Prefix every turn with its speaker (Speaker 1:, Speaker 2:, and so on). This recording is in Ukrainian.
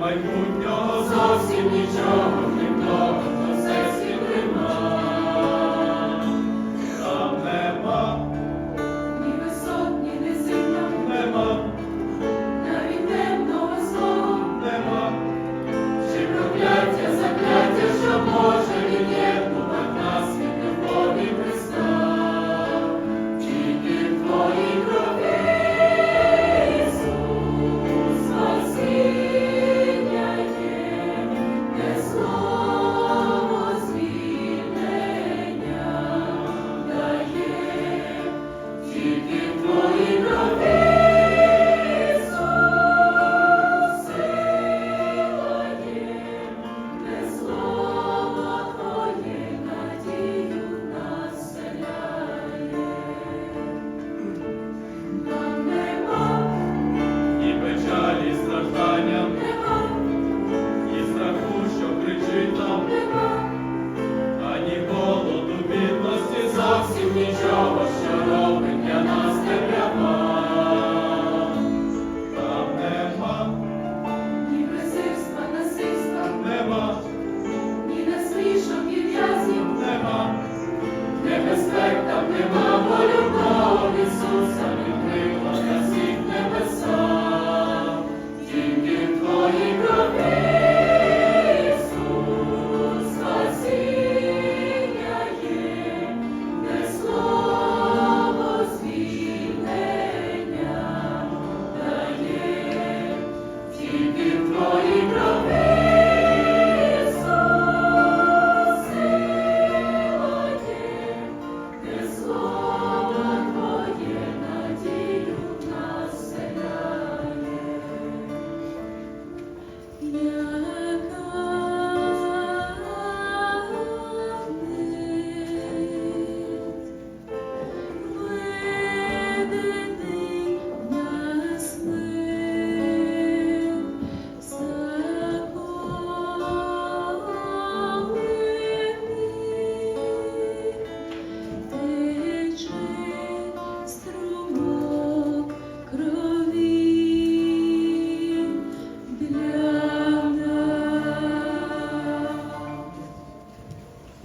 Speaker 1: майбутнього зовсім нічого не